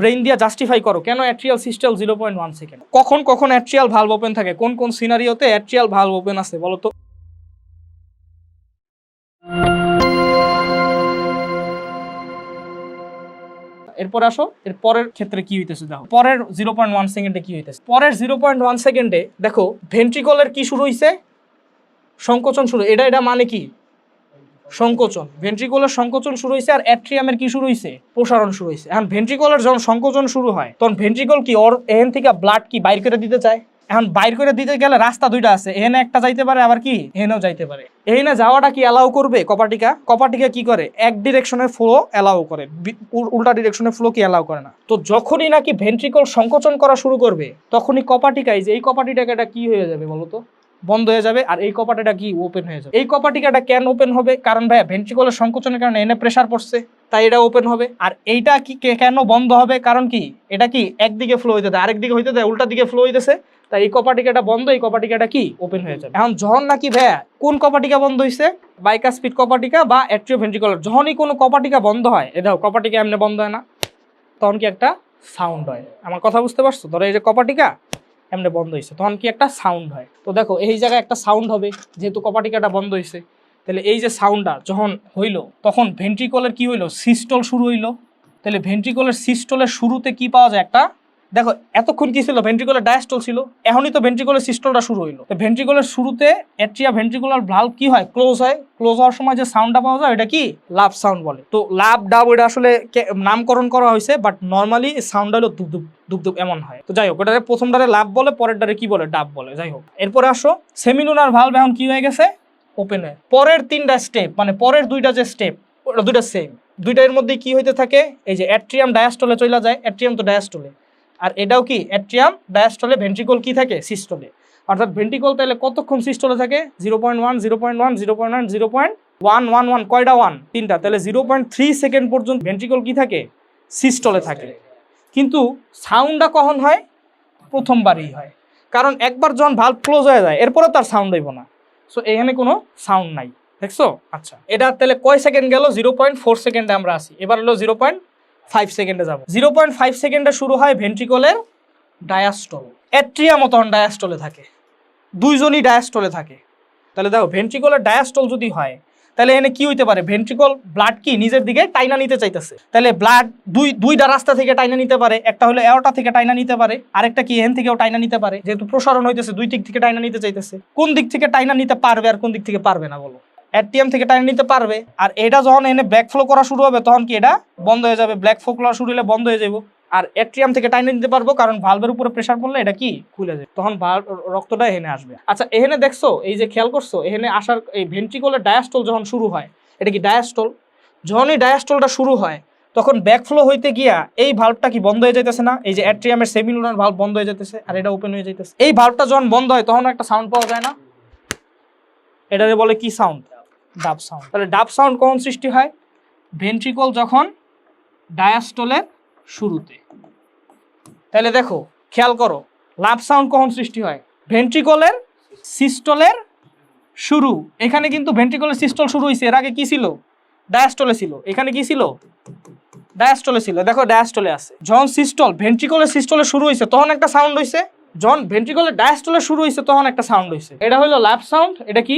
Brain দিয়ে justify করো, কেন atrial systole zero point one second কখন কখন অ্যাট্রিয়াল ভালভ ওপেন থাকে? কোন কোন সিনারিওতে অ্যাট্রিয়াল ভালভ ওপেন আছে বলো তো? এরপর আসো, এর পরের ক্ষেত্রে কি হইতেছে দেখো, পরের জিরো পয়েন্ট ওয়ান সেকেন্ডে কি হইতেছে? পরের জিরো পয়েন্ট ওয়ান সেকেন্ডে দেখো ভেন্ট্রিকলের কি শুরু হইছে? সংকোচন শুরু, এটা এটা মানে কি? সংকোচন। ভেন্ট্রিকলের সংকোচন শুরু হয়েছে আর অ্যাট্রিয়ামের কি শুরু হয়েছে প্রসারণ শুরু হয়েছে এখন ভেন্ট্রিকলের যখন সংকোচন শুরু হয়, তখন ভেন্ট্রিকল কি ওর এখান থেকে ব্লাড কি বাইর করে দিতে চায়? এখন বাইর করে দিতে গেলে রাস্তা দুইটা আছে। এখানে একটা যাইতে পারে, আবার কি? এখানেও যাইতে পারে। এখানে যাওয়াটা কি অ্যালাউ করবে কপাটিকা? কপাটিকা কি করে? এক ডিরেকশনের ফ্লো অ্যালাউ করে। উল্টা ডিরেকশনের ফ্লো কি অ্যালাউ করে না? তো যখনই নাকি ভেন্ট্রিকল সংকোচন করা শুরু করবে, তখনই কপাটিকা এই যে এই কপাটিটাকে এটা কি হয়ে যাবে বলো তো বন্ধ হয়ে যাবে আর এই কপাটিটা কি ওপেন হয়ে যাবে? এই কপাটিকাটা কেন ওপেন হবে? কারণ ভাইয়া ভেন্ট্রিকলের সংকোচনের কারণে এনে প্রেসার পড়ছে, তাই এটা ওপেন হবে। আর এইটা কি কেন বন্ধ হবে? কারণ কি? এটা কি একদিকে ফ্লো হইতে দেয় আরেক দিকে হইতে দেয় উল্টা দিকে ফ্লো হইতেছে, তাই এই কপাটিকাটা বন্ধ, এই কপাটিকাটা কি ওপেন হয়ে যাবে। এখন যখন নাকি ভাইয়া, কোন কপাটিকা বন্ধ হইছে? বাইকা স্পিড কপাটিকা বা অ্যাট্রিও ভেন্ট্রিকলার যখনই কোনো কপাটিকা বন্ধ হয় এ দেখো, কপাটিকা এমনি বন্ধ হয় না, তখন কি একটা সাউন্ড হয়। আমার কথা বুঝতে পারছ? ধরো এই যে কপাটিকা এমনি বন্ধ হয়েছে তখন কি একটা সাউন্ড হয়। তো দেখো, এই জায়গায় একটা সাউন্ড হবে, যেহেতু কপাটিকাটা বন্ধ হয়েছে তাহলে এই যে সাউন্ডটা যখন হইল, তখন ভেন্ট্রিকলের কি হইল? সিস্টল শুরু হইল। তাহলে ভেন্ট্রিকলের সিস্টলের শুরুতে কি পাওয়া যায়? একটা দেখো, এতক্ষণ কি ছিল? ভেন্ট্রিকলের ডায়াস্টল ছিল। এখনই তো ভেন্ট্রিকলের সিস্টলটা শুরু হইল। তো ভেন্ট্রিকলের শুরুতে অ্যাট্রিয়া ভেন্ট্রিকুলার ভালভ কি হয়? ক্লোজ হয়। ক্লোজ হওয়ার সময় যে সাউন্ডটা পাওয়া যায় এটা কি? লাভ সাউন্ড বলে। তো লাভ ডাব এটা আসলে নামকরণ করা হয়েছে বাট নর্মালি সাউন্ডটা হলো দুপ দুপ এমন হয়। তো যাই হোক, ওটারে প্রথমটারে লাভ বলে, পরেরটারে কি বলে? ডাব বলে। যাই হোক, এরপরে আসো। সেমিলুনার ভালভ এখন কি হয়ে গেছে? ওপেন হয় পরের তিনটা স্টেপ মানে পরের দুইটা যে স্টেপ ওটা দুইটা সেম দুইটার মধ্যে কি হইতে থাকে? এই যে অ্যাট্রিয়াম ডায়াস্টলে চলে যায়। অ্যাট্রিয়াম তো ডায়াস্টলে আর এটাও কি? অ্যাট্রিয়াম ডায়াস্টলে ভেন্ট্রিকল কি থাকে? সিস্টলে। অর্থাৎ ভেন্ট্রিকল তাহলে কতক্ষণ সিস্টলে থাকে? Zero point one, zero point one, zero point one, zero point one one one কয়টা ওয়ান? তিনটা। তাহলে জিরো পয়েন্ট থ্রি সেকেন্ড পর্যন্ত ভেন্ট্রিকল কি থাকে? সিস্টলে থাকে। কিন্তু সাউন্ডটা কখন হয়? প্রথমবারই হয়। কারণ একবার যখন ভালো ক্লোজ হয়ে যায়, এরপরে তার সাউন্ড হইব না। সো এখানে কোনো সাউন্ড নাই। দেখছ? আচ্ছা। এটা তাহলে কয় সেকেন্ড গেল? জিরো পয়েন্ট ফোর সেকেন্ডে আমরা আসি এবার হলো জিরো পয়েন্ট ফাইভ সেকেন্ডে যাব। জিরো পয়েন্ট ফাইভ সেকেন্ডে শুরু হয় ভেন্ট্রিকলের ডায়াস্টল অ্যাট্রিয়ামও তখন ডায়াস্টলে থাকে। দুইজনই ডায়াস্টলে থাকে। তাহলে দেখো ভেন্ট্রিকলের ডায়াস্টল যদি হয়, তাহলে এনে কি হইতে পারে? ভেন্ট্রিকল ব্লাড কি নিজের দিকে টাইনা নিতে চাইতেছে। তাহলে ব্লাড দুই, দুইটা রাস্তা থেকে টাইনা নিতে পারে। একটা হলো এওটা থেকে টাইনা নিতে পারে। আরেকটা কি এখান থেকেও টাইনা নিতে পারে। যেহেতু প্রসারণ হইতেছে, দুই দিক থেকে টাইনা নিতে চাইতেছে। কোন দিক থেকে টাইনা নিতে পারবে আর কোন দিক থেকে পারবে না, বলো। এটিএম থেকে টাইনা নিতে পারবে। আর এটা যখন এনে ব্যাক ফ্লো করা শুরু হবে, তখন কি এটা বন্ধ হয়ে যাবে। ব্ল্যাক ফ্লো করা শুরু হলে বন্ধ হয়ে যাব আর এট্রিয়াম থেকে টাইনে নিতে পারব, কারণ ভালভের উপরে প্রেশার পড়লে এটা কি? খুলে যায়। তখন রক্তটা এখানে আসবে। আচ্ছা এখানে দেখছ, এই যে খেয়াল করছ, এখানে আসার এই ভেন্ট্রিকলের ডায়াস্টল যখন শুরু হয়, এটা কি ডায়াস্টল যখনই ডায়াস্টলটা শুরু হয়, তখন ব্যাকফ্লো হইতে গিয়া এই ভাল্বটা কি বন্ধ হয়ে যাইতেছে না? এই যে অ্যাট্রিয়ামের সেমিলুনার ভাল্ব বন্ধ হয়ে যাইতেছে, আর এটা ওপেন হয়ে যাইতেছে। এই ভাল্বটা যখন বন্ধ হয়, তখন একটা সাউন্ড পাওয়া যায় না। এটাকে বলে কি সাউন্ড ডাব সাউন্ড তাহলে ডাব সাউন্ড কখন সৃষ্টি হয়? ভেন্ট্রিকল যখন ডায়াস্টলের শুরুতে। তাহলে দেখো, খেয়াল করো, লাভ সাউন্ড কখন সৃষ্টি হয়? ভেন্ট্রিকলের সিস্টলের শুরু। এখানে কিন্তু ভেন্ট্রিকলের সিস্টল শুরু হয়েছে এর আগে কি ছিল? ডায়াস্টলে ছিল। এখানে কি ছিল? ডায়াস্টলে ছিল। দেখো ডায়াস্টলে আছে। যখন সিস্টল ভেন্ট্রিকলের সিস্টলে শুরু হয়েছে তখন একটা সাউন্ড হয়েছে যখন ভেন্ট্রিকলের ডায়াস্টলে শুরু হয়েছে তখন একটা সাউন্ড হয়েছে এটা হলো লাভ সাউন্ড এটা কি?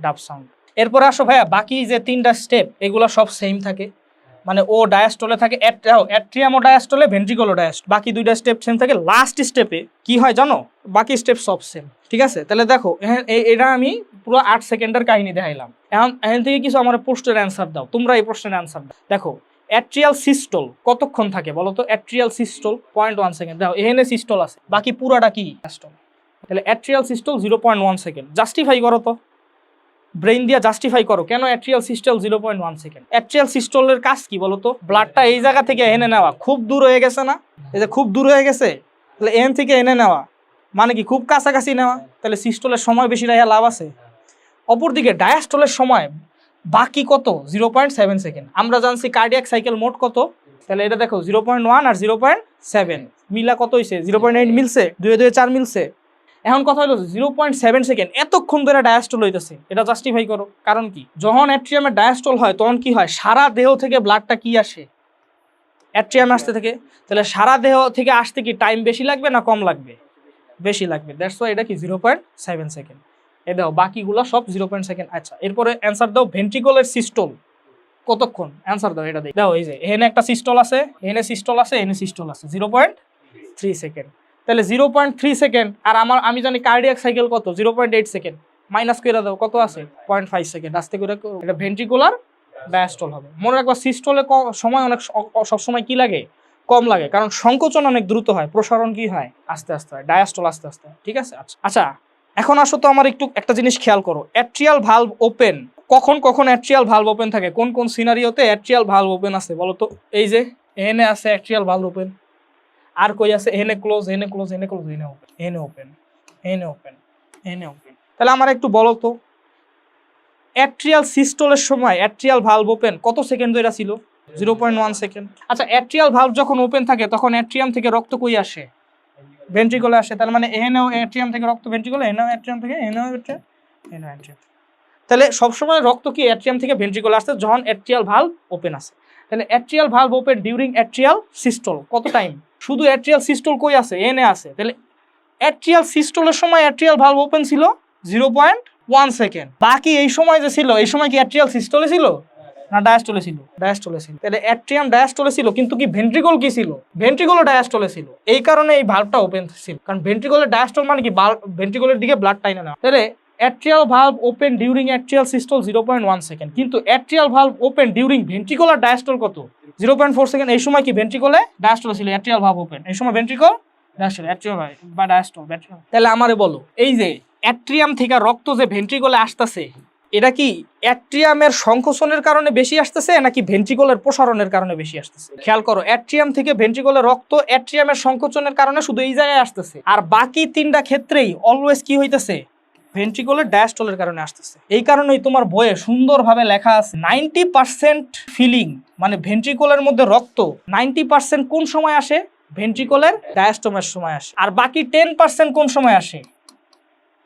ডাব সাউন্ড এরপরে আসো ভাইয়া, বাকি যে তিনটা স্টেপ এগুলো সব সেম থাকে। মানে ও ডায়াস্টলে থাকে অ্যাট্রিয়াম ও ডায়াস্টলে ভেন্ট্রিকলও ডায়াস্ট বাকি দুইটা স্টেপ সেম থাকে। লাস্ট স্টেপে কি হয় জানো? বাকি স্টেপ সব সেম ঠিক আছে? তাহলে দেখো এটা আমি পুরো আট সেকেন্ডের কাহিনী দেখাইলাম। এখন, এখান থেকে কিছু আমার প্রশ্নের অ্যান্সার দাও, তোমরা এই প্রশ্নের অ্যান্সার দাও। দেখো অ্যাট্রিয়াল সিস্টল কতক্ষণ থাকে বলো তো? Atrial systole point one second দেখো, এখানে সিস্টল আছে, বাকি পুরাটা কি? সিস্টল তাহলে atrial systole zero point one second justify করো তো। ব্রেইন দিয়ে জাস্টিফাই করো। কেন atrial systole zero point one second atrial সিস্টলের কাজ কি বলো তো ব্লাডটা এই জায়গা থেকে এনে নেওয়া। খুব দূর হয়ে গেছে না? এই যে খুব দূর হয়ে গেছে, তাহলে এন থেকে এনে নেওয়া। মানে কি খুব কাছাকাছি নেওয়া? তাহলে সিস্টলের সময় বেশি রাখা লাভ আছে। অপরদিকে ডায়াস্টলের সময় বাকি কত? জিরো পয়েন্ট সেভেন সেকেন্ড আমরা জানছি কার্ডিয়াক সাইকেল মোট কত? তাহলে এটা দেখো জিরো পয়েন্ট ওয়ান আর জিরো পয়েন্ট সেভেন মিলা কত হয়েছে জিরো পয়েন্ট এইট মিলছে, দুয়ে দুয়ে চার মিলছে। এখন কথা হলো জিরো পয়েন্ট সেভেন সেকেন্ড এতক্ষণ ধরে ডায়াস্টল হইতেছে, এটা জাস্টিফাই করো। কারণ কি? যখন অ্যাট্রিয়ামের ডায়াস্টল হয়, তখন কি হয়? সারা দেহ থেকে ব্লাডটা কি আসে? অ্যাট্রিয়ামে আসতে থেকে। তাহলে সারা দেহ থেকে আসতে কি টাইম বেশি লাগবে না কম লাগবে? বেশি লাগবে। দ্যাটস ওয়াই এটা কি জিরো পয়েন্ট সেভেন সেকেন্ড এ দাও বাকিগুলো সব জিরো পয়েন্ট সেকেন্ড আচ্ছা এরপরে অ্যান্সার দাও ভেন্ট্রিকলের সিস্টল কতক্ষণ? অ্যান্সার দাও, এটা দেখি। দাও এই যে, এখানে একটা সিস্টল আছে, এখানে সিস্টল আছে, এখানে সিস্টল আছে। জিরো পয়েন্ট থ্রি সেকেন্ড তাহলে জিরো পয়েন্ট থ্রি সেকেন্ড আর আমার, আমি জানি কার্ডিয়াক সাইকেল কত? Zero point eight second minus করে দাও, কত আছে? পয়েন্ট ফাইভ সেকেন্ড আস্তে করে এটা ভেন্ট্রিকুলার ডায়াস্টল হবে। মনে রাখবা সিস্টলে সময় অনেক সবসময় কি লাগে? কম লাগে, কারণ সংকোচন অনেক দ্রুত হয়। প্রসারণ কি হয়? আস্তে আস্তে হয়। ডায়াস্টল আস্তে আস্তে। ঠিক আছে? আচ্ছা। আচ্ছা এখন আসো তো আমার একটু একটা জিনিস খেয়াল করো। অ্যাট্রিয়াল ভালভ ওপেন কখন কখন অ্যাট্রিয়াল ভালভ ওপেন থাকে? কোন কোন সিনারিওতে অ্যাট্রিয়াল ভালভ ওপেন আছে? বলো তো। এই যে, এনে আছে অ্যাট্রিয়াল ভালভ ওপেন আর কই আছে? এনে ক্লোজ এনে ক্লোজ এনে ক্লোজ এনে ওপেন এনে ওপেন এনে ওপেন এনে ওপেন তাহলে আমার একটু বলো তো অ্যাট্রিয়াল সিস্টলের সময় অ্যাট্রিয়াল ভালভ ওপেন কত সেকেন্ড ধরে ছিল? জিরো পয়েন্ট ওয়ান সেকেন্ড আচ্ছা অ্যাট্রিয়াল ভালভ যখন ওপেন থাকে, তখন অ্যাট্রিয়াম থেকে রক্ত কই আসে? ভেন্ট্রিকলে আসে। তার মানে এহেনেও অ্যাট্রিয়াম থেকে রক্ত ভেন্ট্রিকলে এনেও অ্যাট্রিয়াম থেকে এনেও অ্যাট্রিয়াম এনেও অ্যাট্রিয়াম তাহলে সবসময় রক্ত কি অ্যাট্রিয়াম থেকে ভেন্ট্রিকলে আসছে যখন অ্যাট্রিয়াল ভালভ ওপেন আছে। তাহলে atrial valve open during atrial systole কত টাইম শুধু অ্যাট্রিয়াল সিস্টল কই আছে? এনে আছে। তাহলে অ্যাট্রিয়াল সিস্টলের সময় অ্যাট্রিয়াল ভালভ ওপেন ছিল জিরো পয়েন্ট ওয়ান সেকেন্ড বাকি এই সময় যে ছিল, এই সময় কি অ্যাট্রিয়াল সিস্টলে ছিল? না ডায়াস্টলে ছিল। ডায়াস্টলে ছিল। তাহলে অ্যাট্রিয়াম ডায়াস্টলে ছিল, কিন্তু কি ভেন্ট্রিকল কি ছিল? ভেন্ট্রিকলও ডায়াস্টলে ছিল। এই কারণে এই ভালভটা ওপেন ছিল। কারণ ভেন্ট্রিকলের ডায়াস্টল মানে কি? ভেন্ট্রিকলের দিকে ব্লাড টাইনে না। তাহলে atrial valve open during atrial systole zero point one second কিন্তু atrial valve open during ventricular diastole কত? জিরো পয়েন্ট ফোর সেকেন্ড এই সময় কি ভেন্ট্রিকলে ডায়াস্টল ছিল? অ্যাট্রিয়াল ভালভ ওপেন এই সময় ভেন্ট্রিকল ডায়াস্টল অ্যাট্রিয়াল বা ডায়াস্টল তাহলে আমারে বলো, এই যে অ্যাট্রিয়াম থেকে রক্ত যে ভেন্ট্রিকলে আসতেছে, এটা কি অ্যাট্রিয়ামের সংকোচনের কারণে বেশি আসতেছে নাকি ভেন্ট্রিকলের প্রসারণের কারণে বেশি আসতেছে? খেয়াল করো অ্যাট্রিয়াম থেকে ভেন্ট্রিকলের রক্ত অ্যাট্রিয়ামের সংকোচনের কারণে শুধু এই জায়গায় আসতেছে। আর বাকি তিনটা ক্ষেত্রেই অলওয়েজ কি হইতেছে? ভেন্ট্রিকলের ডায়াস্টলের কারণে আসতেছে। এই কারণেই তোমার বইয়ে সুন্দরভাবে লেখা আছে নাইনটি পার্সেন্ট ফিলিং মানে ভেন্ট্রিকলের মধ্যে রক্ত নাইনটি পার্সেন্ট কোন সময় আসে? ভেন্ট্রিকলের ডায়াস্টমের সময় আসে। আর বাকি টেন পার্সেন্ট কোন সময় আসে?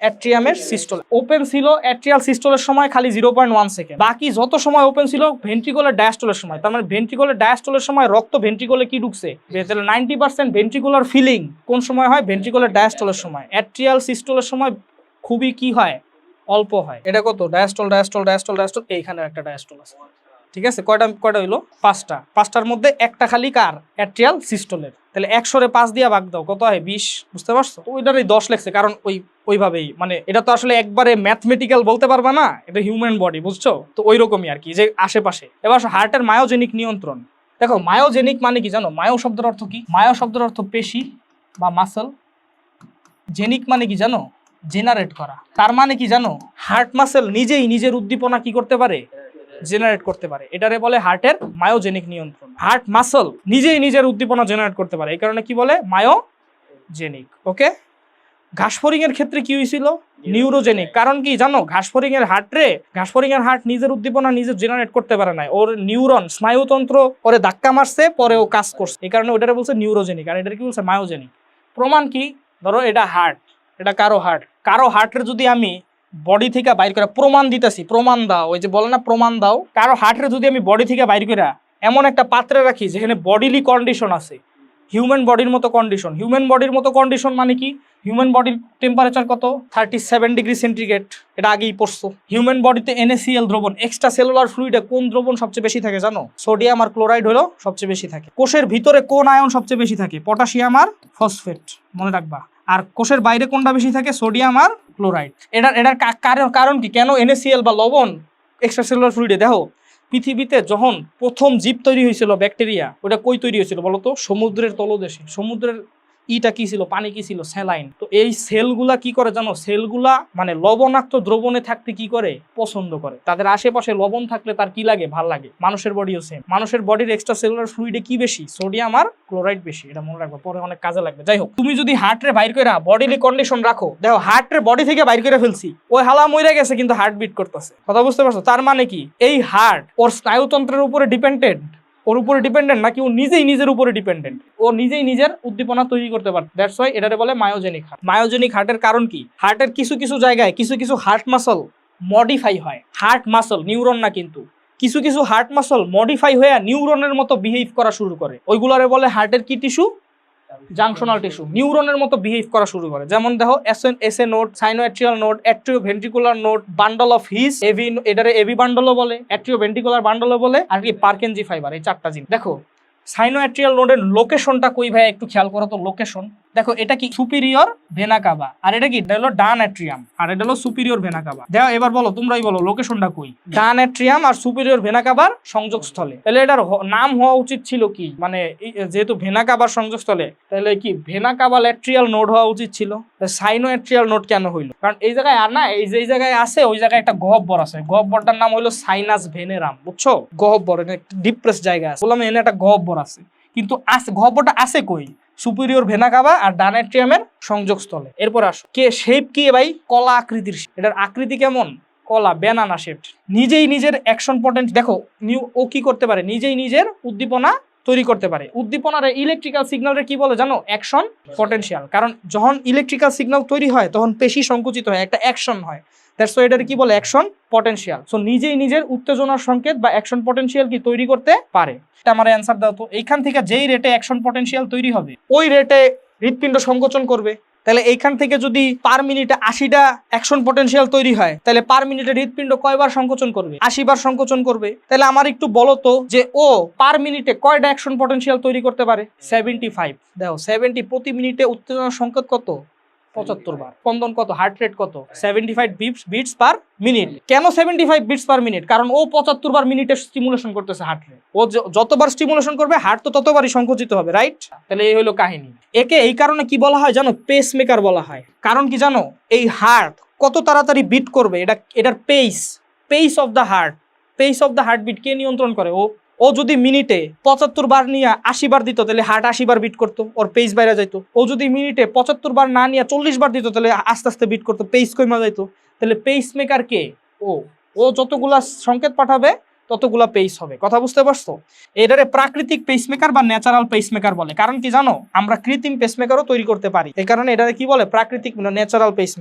অ্যাট্রিয়ামের সিস্টল ওপেন ছিল অ্যাট্রিয়াল সিস্টলের সময় খালি জিরো পয়েন্ট ওয়ান সেকেন্ড বাকি যত সময় ওপেন ছিল ভেন্ট্রিকলের ডায়াস্টলের সময়। তার মানে ভেন্ট্রিকলের ডায়াস্টলের সময় রক্ত ভেন্ট্রিকলে কি ঢুকছে? তাহলে নাইনটি পার্সেন্ট ভেন্ট্রিকুলার ফিলিং কোন সময় হয়? ভেন্ট্রিকলের ডায়াস্টলের সময়। অ্যাট্রিয়াল সিস্টলের সময় খুবই কি হয়? অল্প হয়। এটা কত? ডায়াস্টল ডায়াস্টল ডায়াস্টল ডায়াস্টল এইখানে একটা ডায়াস্টল আছে। ঠিক আছে? কয়টা কয়টা হইল? পাঁচটা। পাঁচটার মধ্যে একটা খালি কার? অ্যাট্রিয়াল সিস্টলের তাহলে একশোরে পাঁচ দিয়া ভাগ দাও, কত হয়? বিশ। বুঝতে পারছ? ওইটারই দশ লেখছে, কারণ ওই, ওইভাবেই। মানে এটা তো আসলে একবারে ম্যাথমেটিক্যাল বলতে পারবা না, এটা হিউম্যান বডি বুঝছ? তো ওই রকমই আর কি যে আশেপাশে। এবার হার্টের মায়োজেনিক নিয়ন্ত্রণ। দেখো মায়োজেনিক মানে কি জানো? মায়ো শব্দের অর্থ কি? মায়ো শব্দের অর্থ পেশি বা মাসল জেনিক মানে কি জানো? জেনারেট করা। তার মানে কি জানো? হার্ট মাসেল নিজেই নিজের উদ্দীপনা কি করতে পারে? জেনারেট করতে পারে। এটারে বলে হার্টের মায়োজেনিক নিয়ন্ত্রণ। হার্ট মাসল নিজেই নিজের উদ্দীপনা জেনারেট করতে পারে। এই কারণে কি বলে? মায়োজেনিক ওকে ঘাসফড়িং এর ক্ষেত্রে কি হয়েছিল নিউরোজেনিক কারণ কি জানো? ঘাসফড়িং এর হার্ট রে ঘাসফড়িং এর হার্ট নিজের উদ্দীপনা নিজে জেনারেট করতে পারে না ওর নিউরন স্নায়ুতন্ত্র পরে ধাক্কা মারছে, পরে ও কাজ করছে। এই কারণে ওটারে বলছে নিউরোজেনিক আর এটা কি বলছে? মায়োজেনিক প্রমাণ কি? ধরো এটা হার্ট এটা কারও হার্ট কারও হার্টের যদি আমি বডি থেকে বাইর করে প্রমাণ দিতেছি, প্রমাণ দাও, ওই যে বলে না প্রমাণ দাও, কারও হার্টের যদি আমি বডি থেকে বাইর করে এমন একটা পাত্রে রাখি যেখানে বডিলি কন্ডিশন আছে। হিউম্যান বডির মতো কন্ডিশন হিউম্যান বডির মতো কন্ডিশন মানে কি? হিউম্যান বডির টেম্পারেচার কত? থার্টি সেভেন ডিগ্রি সেন্টিগ্রেড এটা আগেই পড়ছো। হিউম্যান বডিতে এনএসিএল দ্রবণ এক্সট্রা সেলুলার ফ্লুইডে কোন দ্রবণ সবচেয়ে বেশি থাকে জানো? সোডিয়াম আর ক্লোরাইড হলো সবচেয়ে বেশি থাকে। কোষের ভিতরে কোন আয়ন সবচেয়ে বেশি থাকে? পটাশিয়াম আর ফসফেট মনে রাখবা। আর কোষের বাইরে কোনটা বেশি থাকে? সোডিয়াম আর ক্লোরাইড। এটার এটার কারণ কি? কেন এনএসিএল বা লবণ এক্সট্রা সেলুলার ফ্লুইডে দেখো, পৃথিবীতে যখন প্রথম জীব তৈরি হয়েছিল ব্যাকটেরিয়া ওটা কই তৈরি হয়েছিল বলতো সমুদ্রের তলদেশে। সমুদ্রের ইটা কি ছিল, পানি কি ছিল? স্যালাইন। তো এই সেলগুলা কি করে জানো? সেলগুলা মানে লবণাক্ত দ্রবণে থাকতে কি করে? পছন্দ করে। তাদের আশেপাশে লবণ থাকলে তার কি লাগে? ভালো লাগে। মানুষের বডিও সেম মানুষের বডির এক্সট্রা সেলুলার ফ্লুইডে কি বেশি? সোডিয়াম আর ক্লোরাইড বেশি। এটা মনে রাখবে, পরে অনেক কাজে লাগবে। যাই হোক, তুমি যদি হার্টরে বাইর করে বডিলি কন্ডিশন রাখো, দেখো হার্টের বডি থেকে বাইর করে ফেলছি, ওই হালা মরে গেছে কিন্তু হার্ট বিট করতেছে। কথা বুঝতে পারছ? তার মানে কি? এই হার্ট ওর স্নায়ুতন্ত্রের উপরে ডিপেন্ডেন্ট ওর উপরে ডিপেন্ডেন্ট নাকি ও নিজেই নিজের উপরে ডিপেন্ডেন্ট ও নিজেই নিজের উদ্দীপনা তৈরি করতে পারে দ্যাটস ওয়াই এটারে বলে মায়োজেনিক হার্ট মায়োজেনিক হার্টের কারণ কি? হার্টের কিছু কিছু জায়গায় কিছু কিছু হার্ট মাসল মডিফাই হয়। হার্ট মাসল নিউরন না কিন্তু। কিছু কিছু হার্ট মাসল মডিফাই হয়ে নিউরনের মতো বিহেভ করা শুরু করে। ওইগুলারে বলে হার্টের কি টিস্যু জাংশনাল টিস্যু নিউরনের মতো বিহেভ করা শুরু করে। যেমন দেখো SN SA node sinoatrial node atrioventricular node bundle of His AV এটারে এভি বান্ডলও বলে অ্যাট্রিও ভেন্ট্রিকুলার বান্ডলও বলে, আর কি পার্কেনজি ফাইবার এই চারটা জিনিস। দেখো সাইনোএট্রিয়াল নোডের লোকেশনটা কই ভাই একটু খেয়াল করো তো লোকেশন দেখো, এটা কি সুপিরিয়র ভেনাকাবা আর এটা কি? এটা হলো ডান অ্যাট্রিয়াম আর এটা হলো সুপিরিয়র ভেনা কাবা দেখো এবার বলো, তোমরাই বলো লোকেশনটা কই? ডান অ্যাট্রিয়াম আর সুপিরিয়র ভেনা কাবার সংযোগস্থলে। তাহলে এটার নাম হওয়া উচিত ছিল কি? মানে যেহেতু ভেনা কাবার সংযোগস্থলে, তাহলে কি ভেনা কাবা ল্যাট্রিয়াল নোড হওয়া উচিত ছিল? সাইনো অ্যাট্রিয়াল নোড কেন হইল? কারণ এই জায়গায় আর না, এই যে জায়গায় আছে, ওই জায়গায় একটা গহব্বর আছে। গহব্বরটার নাম হইল সাইনাস ভেনেরাম বুঝছ? গহব্বর ডিপ্রেস জায়গা আছে। বললাম এনে একটা গহব্বর আছে। কিন্তু আছে গহব্বরটা আছে কই? সুপিরিয়র ভেনা কাবা আর ডানেট্রিয়ামের সংযোগস্থলে। এরপর আসো। কে শেপ কি ভাই? কলা আকৃতির এটার আকৃতি কেমন? কলা ব্যানানা শেপ নিজেই নিজের অ্যাকশন পটেন্ট দেখো, নিউ ও কি করতে পারে? নিজেই নিজের উদ্দীপনা তৈরি করতে পারে। উদ্দীপনার ইলেকট্রিক্যাল সিগন্যালের কি বলে জানো? অ্যাকশন পটেনশিয়াল কারণ যখন ইলেকট্রিক্যাল সিগন্যাল তৈরি হয়, তখন পেশি সংকুচিত হয়, একটা অ্যাকশন হয়। দ্যাটস এটার কি বলে? অ্যাকশন পটেনশিয়াল সো নিজেই নিজের উত্তেজনার সংকেত বা অ্যাকশন পটেনশিয়াল কি তৈরি করতে পারে? আমার অ্যান্সার দাও। তো এইখান থেকে যেই রেটে অ্যাকশন পটেনশিয়াল তৈরি হবে, ওই রেটে হৃৎপিণ্ড সংকোচন করবে। তাহলে এইখান থেকে যদি পার মিনিটে আশিটা অ্যাকশন পটেনশিয়াল তৈরি হয়, তাহলে পার মিনিটে হৃৎপিণ্ড কয়বার সংকোচন করবে? বার সংকোচন করবে। তাহলে আমার একটু বলো তো যে, ও পার মিনিটে কয়টা অ্যাকশন পটেনশিয়াল তৈরি করতে পারে? সেভেন্টি ফাইভ দেখো সেভেন্টি প্রতি মিনিটে উত্তেজনার সংকেত কত? পঁচাত্তর বার। স্পন্দন কত? হার্ট রেট কত? Seventy five beats per minute কেন seventy five beats per minute কারণ ও পঁচাত্তর বার মিনিটে স্টিমুলেশন করতেছে হার্ট রেট ও যতবার স্টিমুলেশন করবে হার্ট তো ততবারই সংকুচিত হবে রাইট তাহলে এই হলো কাহিনী। একে এই কারণে কি বলা হয় জানো? পেস মেকার বলা হয়। কারণ কি জানো? এই হার্ট কত তাড়াতাড়ি বিট করবে? এটা এটার pace pace of the heart pace of the heartbeat কে নিয়ন্ত্রণ করে? ও ও যদি মিনিটে পঁচাত্তর বার নিয়ে আশি বার দিত, তাহলে হার্ট আশি বার বিট করতো, ওর পেস বাইরে যাইতো। ও যদি মিনিটে পঁচাত্তর বার না নিয়ে চল্লিশ বার দিত, তাহলে আস্তে আস্তে বিট করতো পেস কমে যাইতো। তাহলে পেস মেকার কে? ও। ও যতগুলা সংকেত পাঠাবে, ততগুলা পেস হবে। কথা বুঝতে পারছ? এটারে প্রাকৃতিক পেসমেকার বা ন্যাচারাল পেসমেকার বলে। কারণ কি জানো? আমরা কৃত্রিম পেসমেকারও তৈরি করতে পারি। এই কারণে এটারে কি বলে? প্রাকৃতিক ন্যাচারাল পেসমেকার